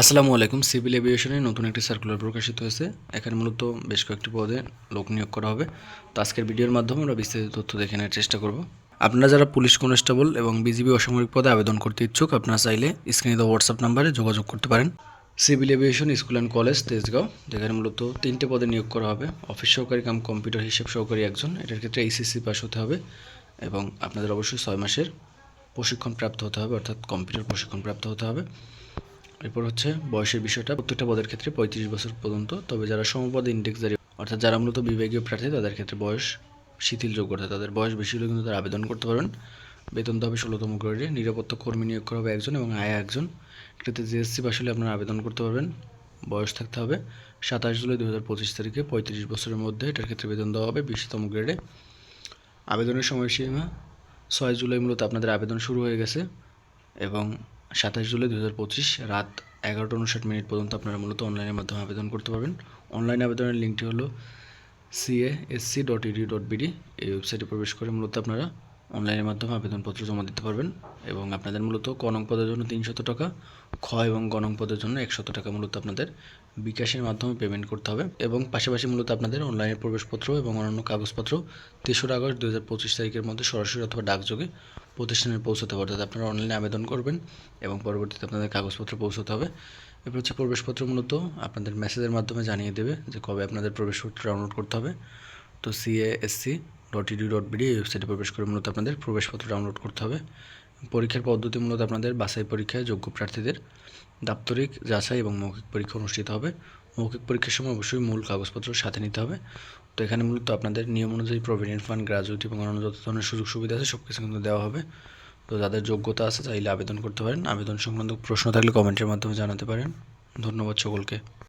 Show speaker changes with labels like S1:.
S1: আসসালামু আলাইকুম, সিভিল এভিয়েশনে নতুন একটি সার্কুলার প্রকাশিত হয়েছে। এখানে মূলত বেশ কয়েকটি পদে লোক নিয়োগ করা হবে। তো আজকের ভিডিওর মাধ্যমে আমরা বিস্তারিত তথ্য দেখে নেওয়ার চেষ্টা করব। আপনারা যারা পুলিশ কনস্টেবল এবং বিজিবি অসামরিক পদে আবেদন করতে ইচ্ছুক, আপনারা চাইলে স্ক্রিনে দেওয়া হোয়াটসঅ্যাপ নাম্বারে যোগাযোগ করতে পারেন। Civil aviation school and college, Tejgaon, যেখানে মূলত তিনটে পদে নিয়োগ করা হবে। অফিস সহকারী কাম, কম্পিউটার হিসেব সহকারী একজন, এটার ক্ষেত্রে এইচএসসি পাস হতে হবে এবং আপনাদের অবশ্যই ছয় মাসের প্রশিক্ষণ প্রাপ্ত হতে হবে, অর্থাৎ কম্পিউটার প্রশিক্ষণ প্রাপ্ত হতে হবে। এরপর হচ্ছে বয়সের বিষয়টা। প্রত্যেকটা পদের ক্ষেত্রে পঁয়ত্রিশ বছর পর্যন্ত। তবে যারা সমপদে ইন্ডেক্সজারি অর্থাৎ যারা মূলত বিভাগীয় প্রার্থী, তাদের ক্ষেত্রে বয়স শিথিল অর্থাৎ তাদের বয়স বেশি হলে কিন্তু তারা আবেদন করতে পারবেন। বেতন হবে ষোলোতম গ্রেডে। নিরাপত্তা কর্মী নিয়োগ করা হবে একজন এবং আয়া একজন। এটাতে জিএসসি পাস হলে আপনারা আবেদন করতে পারবেন। বয়স থাকতে হবে সাতাশ জুলাই দু হাজার পঁচিশ তারিখে। পঁয়ত্রিশ বছরের মধ্যে এটার ক্ষেত্রে বেতন দেওয়া হবে বিশতম গ্রেডে। আবেদনের সময়সীমা ছয় জুলাই মূলত আপনাদের আবেদন শুরু হয়ে গেছে এবং সাতাশ জুলাই দু হাজার পঁচিশ রাত এগারোটা উনষাট মিনিট পর্যন্ত আপনারা মূলত অনলাইনের মাধ্যমে আবেদন করতে পারবেন। অনলাইন আবেদনের লিঙ্কটি হলো CA SC dot edu dot BD এই ওয়েবসাইটে প্রবেশ করে মূলত আপনারা অনলাইনের মাধ্যমে আবেদনপত্র জমা দিতে পারবেন এবং আপনাদের মূলত কনং পদের জন্য তিনশত টাকা, খ এবং গণং পদের জন্য একশত টাকা মূলত আপনাদের বিকাশের মাধ্যমে পেমেন্ট করতে হবে এবং পাশাপাশি মূলত আপনাদের অনলাইনে প্রবেশপত্র এবং অন্যান্য কাগজপত্র তেসরা আগস্ট দু পঁচিশ তারিখের মধ্যে সরাসরি অথবা ডাকযোগে প্রতিষ্ঠানে পৌঁছতে হবে। অর্থাৎ আপনারা অনলাইনে আবেদন করবেন এবং পরবর্তীতে আপনাদের কাগজপত্র পৌঁছতে হবে। এরপর হচ্ছে প্রবেশপত্র মূলত আপনাদের মেসেজের মাধ্যমে জানিয়ে দেবে যে কবে আপনাদের প্রবেশপত্র ডাউনলোড করতে হবে। তো CAASC dot edu dot BD এই ওয়েবসাইটে প্রবেশ করে মূলত আপনাদের প্রবেশপত্র ডাউনলোড করতে হবে। পরীক্ষার পদ্ধতি মূলত আপনাদের বাছাই পরীক্ষায় যোগ্য প্রার্থীদের দাপ্তরিক, যাচাই এবং মৌখিক পরীক্ষা অনুষ্ঠিত হবে। মৌখিক পরীক্ষার সময় অবশ্যই মূল কাগজপত্র সাথে নিতে হবে। তো এখানে মূলত আপনাদের নিয়ম অনুযায়ী প্রভিডেন্ট ফান্ড গ্রাজুইটি এবং অন্যান্য যত ধরনের সুযোগ সুবিধা আছে সব কিছু কিন্তু দেওয়া হবে। তো যাদের যোগ্যতা আছে চাইলে আবেদন করতে পারেন। আবেদন সংক্রান্ত প্রশ্ন থাকলে কমেন্টের মাধ্যমে জানাতে পারেন। ধন্যবাদ সকলকে।